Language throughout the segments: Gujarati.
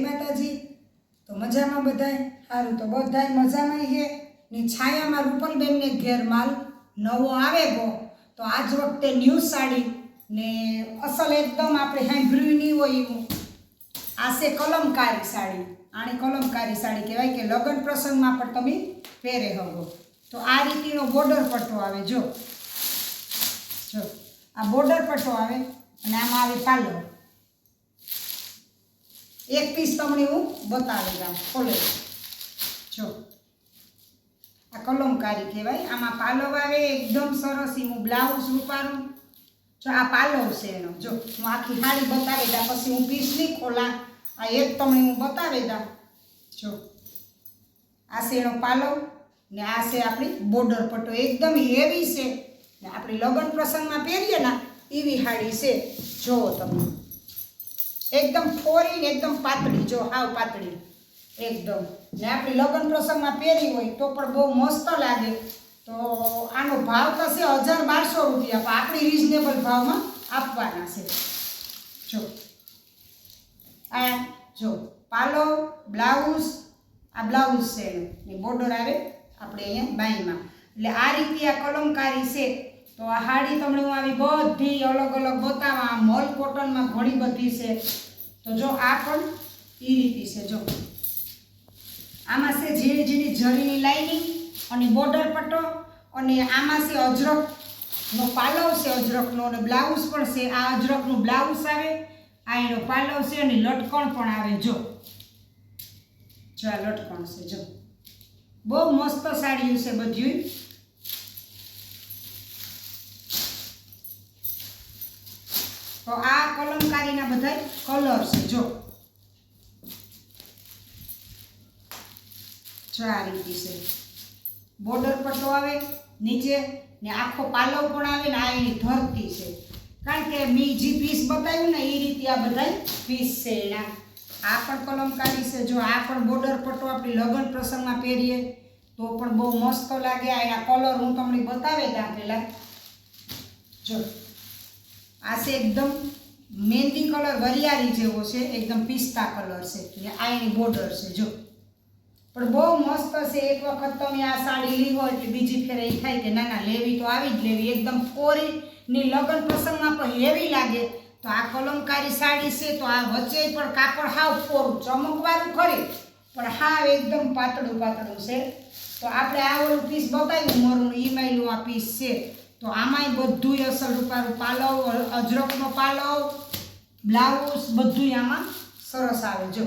માતાજી. તો મજામાં બધાય? સારું તો બધાય મજામાં છે ને છાયામાં રૂપલબેનને ઘેર માલ નવો આવે ગો. તો આજ વખતે ન્યૂ સાડી ને અસલ એકદમ આપણે સાંભળ્યું નહીં હોય એવું. આ છે કલમકારી સાડી. આને કલમકારી સાડી કહેવાય કે લગ્ન પ્રસંગમાં પણ તમે પહેરે હવો. તો આ રીતિનો બોર્ડર પટ્ટો આવે, જો. જો. આ બોર્ડર પટ્ટો આવે અને આમાં આવે પાલો એક પીસ તમને હું બતાવી ખોલે. જો. આ કલમકારી કહેવાય. આમાં પાલવ આવે, એકદમ સરસ હું બ્લાઉઝ ઉપાડું જો આ પાલવ છે એનો. જો, હું આખી હાડી બતાવી દઉં, પછી હું પીસ નહીં ખોલા આ એક તમને હું બતાવી દઉં. જો. આ છે એનો પાલવ, ને આ છે આપણી બોર્ડર પટ્ટો. એકદમ હેવી છે. ને આપણે લગ્ન પ્રસંગમાં પહેરીએ ને, એવી હાડી છે. જુઓ તમે એકદમ ફોરી ને એકદમ પાતળી, જો હાવ પાતળી. એકદમ. ને આપણી લગ્ન પ્રસંગમાં પહેરી હોય તો પણ બહુ મસ્ત લાગે. તો આનો ભાવ થશે હજાર બારસો રૂપિયા. પણ આપણી રિઝનેબલ ભાવમાં આપવાના છે. જો. આ જો, પાલો, બ્લાઉઝ, આ બ્લાઉઝ છે એનું. બોર્ડર આવે આપણે અહીંયા બાઈમાં એટલે આ રીતે આ કલમકારી છે. તો આ હાડી તમને હું આવી બધી અલગ અલગ બતાવવા મોલ કોટનમાં ઘણી બધી છે. તો જો આ પણ એ રીતે છે, જો. આમાં છે ઝીણી ઝીણી જરીની લાઇનિંગ અને બોર્ડર પટ્ટો અને આમાં છે અજરકનો પાલવ છે, અજરકનો અને બ્લાઉઝ પણ છે. આ અજરકનું બ્લાઉઝ આવે, આ એનો પાલવ છે અને લટકણ પણ આવે, જો. જો આ લટકણ છે, જો. બહુ મસ્ત સાડીઓ છે બધી તો આ કલમકારીના બધા કલર છે. જો. જો આ રીતે છે. બોર્ડર પટ્ટો આવે, નીચે ને આખો પાલવ પણ આવે ને આ એની ધરતી છે. કારણ કે મેં જે પીસ બતાવ્યું ને એ રીતે આ બધા પીસ છે એના. આ પણ કલમકારી છે. જો આ પણ બોર્ડર પટ્ટો આપણે લગ્ન પ્રસંગમાં પહેરીએ, તો પણ બહુ મસ્ત લાગે. આ એના કલર હું તમને બતાવી દઉં પહેલાં. જો. આ છે એકદમ મહેંદી કલર વરિયાળી જેવો છે, એકદમ પિસ્તા કલર છે. આ એની બોર્ડર છે, જો. પણ બહુ મસ્ત છે, એક વખત તમે આ સાડી લીધો એટલે બીજી ફેરે એ થાય કે ના ના, લેવી તો આવી જ લેવી. એકદમ ફોરી ની લગ્ન પ્રસંગમાં પણ હેવી લાગે. તો આ કલમકારી સાડી છે, તો આ વચ્ચે પણ કાપડ હાવ ફોરું, ચમકવાનું ખરી. પણ હાવ એકદમ પાતળું પાતળું છે. તો આપણે આ ઓલું પીસ બતાવ્યું મોરું ઈમાઈલું આ પીસ છે. તો આમાંય બધુંય અસર રૂપારું પાલવ અજરકનો પાલવ, બ્લાઉઝ બધુંય આમાં સરસ આવે, જો.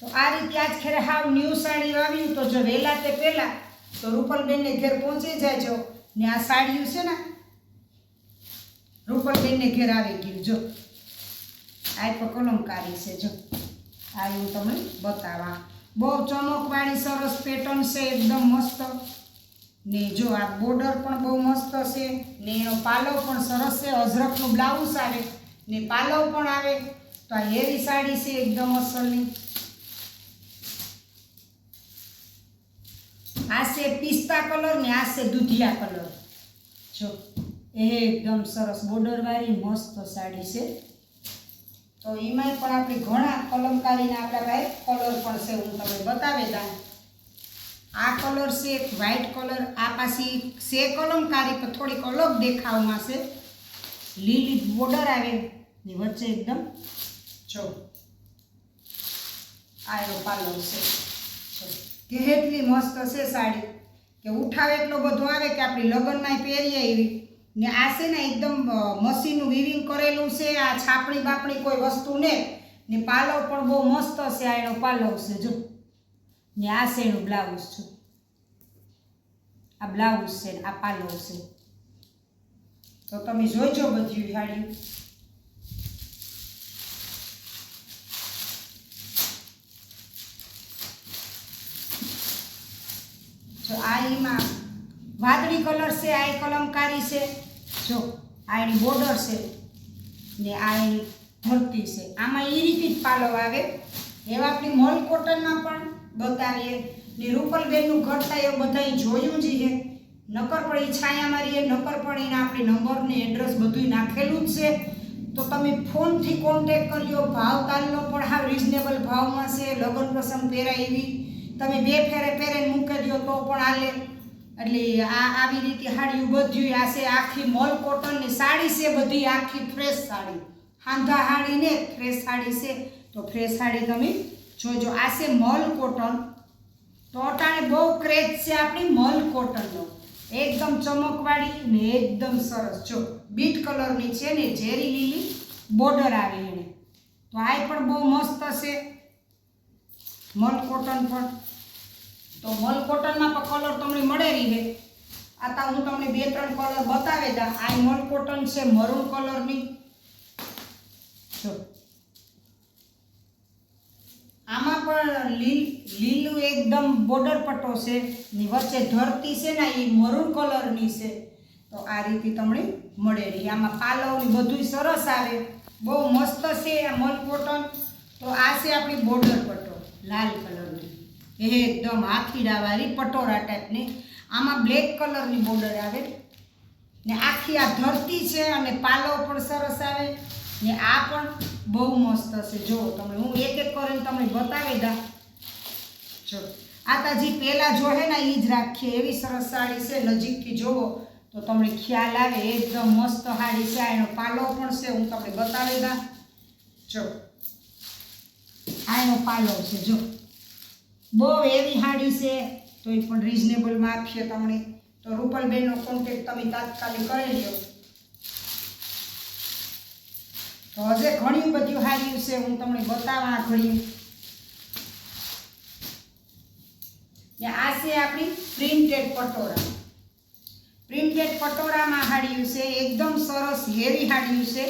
તો આ રીતે આજ ખેરે હાવ ન્યૂ સાડી આવ્યું તો જો વહેલા તે પહેલાં તો રૂપલબેનને ઘેર પહોંચી જાય જો. ને આ સાડીઓ છે ને, રૂપલબેનને ઘેર આવી ગયું, જો. આ તો કલમકારી છે, જો. આ હું તમને બતાવવા બહુ ચમકવાળી સરસ પેટર્ન છે, એકદમ મસ્ત. ને જો આ બોર્ડર પણ બહુ મસ્ત છે, ને એનો પાલવ પણ સરસ છે, અજરકનું બ્લાઉઝ આવે, ને પાલવ પણ આવે, તો આ હેવી સાડી છે એકદમ અસલની. આ છે પિસ્તા કલર ને આ છે દૂધિયા કલર. જો, એ એકદમ સરસ બોર્ડરવાળી મસ્ત સાડી છે. તો એમાંય પણ આપણે ઘણા કલમકારીના આપણા ભાઈ કલર પણ છે, હું તમને બતાવી દઉં. આ કલર છે, એક વ્હાઈટ કલર. આ પાછી છે કલમકારી પણ થોડીક અલગ દેખાવમાં છે. લીલી બોર્ડર આવે ને વચ્ચે એકદમ. જો, આ એનો પાલવ છે. કે કેટલી મસ્ત છે સાડી. કે ઉઠાવ એટલો બધો આવે કે આપણી લગ્નમાં પહેરીએ એવી ને આ છે ને એકદમ મશીનનું વિવિંગ કરેલું છે. આ છાપણી બાપણી કોઈ વસ્તુ ને. ને પાલવ પણ બહુ મસ્ત છે, આ એનો પાલવ છે. જો ને આ એનું બ્લાઉઝ છે આ બ્લાઉઝ છે આ પાલવ છે તો તમે જોઈજો બધી સાડી જો આ એમાં વાદળી કલર છે આ કલમકારી છે. જો આ એની બોર્ડર છે ને આ એની ધરતી છે. આમાં એ રીતે જ પાલવ આવે. એવા આપણી મોલ કોટનમાં પણ બતાવીએ. ને રૂપલબેનનું ઘર થાય એ બધાએ જોયું જ છે. નકર પણ એ છાયા મારીએ, નકર પણ એના આપણે નંબર ને એડ્રેસ બધું નાખેલું જ છે. તો તમે ફોનથી કોન્ટેક કર્યો ભાવ તાલનો પણ હા રિઝનેબલ ભાવમાં છે. લગ્ન પ્રસંગ પહેરાય એવી. તમે બે ફેરે પહેરે મૂકી દો તો પણ હાલે. એટલે આ આવી રીતે સાડીઓ બધું આ છે. આખી મોલ કોટનની સાડી છે બધી. આખી ફ્રેશ સાડી. હાંધા સાડી ને ફ્રેશ સાડી છે. તો ફ્રેશ સાડી તમે જોજો, આ છે મલ કોટન અટાણે બહુ ક્રેઝ છે આપણી મલ કોટનનો એકદમ ચમકવાળી ને એકદમ સરસ. જો, બીટ કલરની છે ને, ઝેરી લીલી બોર્ડર આવે એને. તો આ પણ બહુ મસ્ત છે મલ કોટન પણ. તો મલ કોટનમાં પણ કલર તમને મળે રહી. આ તા હું તમને બે ત્રણ કલર બતાવે દા આ મલ કોટન છે મરૂન કલરની. જો. આમાં પણ લીલ, લીલું એકદમ બોર્ડર પટ્ટો છે. ને વચ્ચે ધરતી છે ને એ મરૂન કલરની છે. તો આ રીતે તમને મળે રહી. આમાં પાલવ ને બધું સરસ આવે. બહુ મસ્ત છે આ મલ કોટન તો આ છે આપણી બોર્ડર પટ્ટો, લાલ કલરની એકદમ આખીડાવાળી પટોરા ટાઈપની આમાં બ્લેક કલરની બોર્ડર આવે. ને આખી આ ધરતી છે અને પાલવ પણ સરસ આવે. ને આ પણ બહુ મસ્ત હશે જુઓ તમે હું એક એક કરીને તમને બતાવી દા જો આ તાજી પહેલાં જો હે ને એ જ રાખીએ. એવી સરસ સાડી છે નજીકથી જોવો તો તમને ખ્યાલ આવે. એકદમ મસ્ત સાડી છે. એનો પાલો પણ છે. હું તમને બતાવી દા જો, આ એનો પાલો છે. જો, બહુ એવી સાડી છે. તો એ પણ રિઝનેબલમાં આપીએ તમને. તો રૂપલબેનનો કોન્ટેક્ટ તમે તાત્કાલિક કરી લો તો હજે ઘણી બધું હાર્યું છે, હું તમને બતાવવા ઘડી ને આ છે આપણી પ્રિન્ટેડ પટોરા પ્રિન્ટેડ પટોરામાં હાડ્યું છે, એકદમ સરસ હેરી હાડ્યું છે.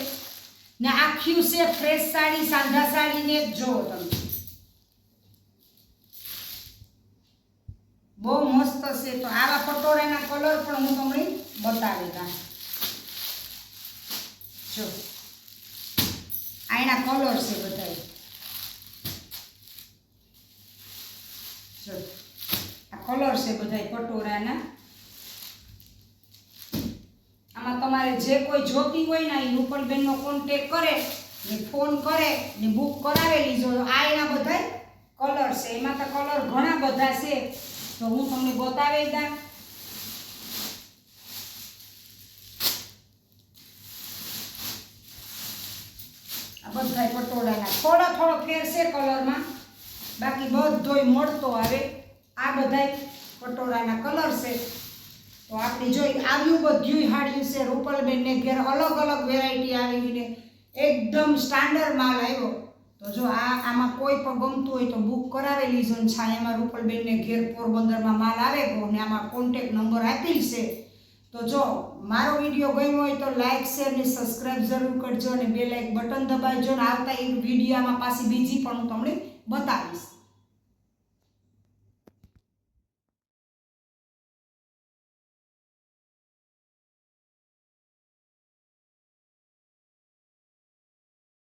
ને આખ્યું છે ફ્રેશ સાડી, સાંધા સાડીને જ જુઓ તમે. બહુ મસ્ત છે, તો આવા પટોરાના કલર પણ હું તમને બતાવી દઉં જો. કલર છે બધા કલર છે બધા પટોરાના આમાં તમારે જે કોઈ જોતી હોય ને એ રૂપલબેનનો કોન્ટેક કરે, ને ફોન કરે, ને બુક કરાવેલી જો, આ એના બધા કલર છે. એમાં તો કલર ઘણા બધા છે. તો હું તમને બતાવી દઉં. બધાય પટોળાના થોડો થોડો ફેર છે કલરમાં. બાકી બધોય મળતો આવે. આ બધાય પટોળાના કલર છે. તો આપણે જોઈ આવ્યું બધું હાડ્યું છે. રૂપલબેનને ઘેર અલગ અલગ વેરાયટી આવીને એકદમ સ્ટાન્ડર્ડ માલ આવ્યો. તો જો આ આમાં કોઈ પણ ગમતું હોય તો બુક કરાવેલી છે છાયામાં રૂપલબેનને ઘેર પોરબંદરમાં માલ આવે ગયો અને આમાં કોન્ટેક નંબર આપેલ છે. તો જો મારો વીડિયો ગમ્યો હોય તો લાઇક શેર ને સબસ્ક્રાઇબ જરૂર કરજો અને બે લાઇક બટન દબાવજો ને આવતા એક વિડીયોમાં પાછી બીજી પણ હું તમને બતાવીશ.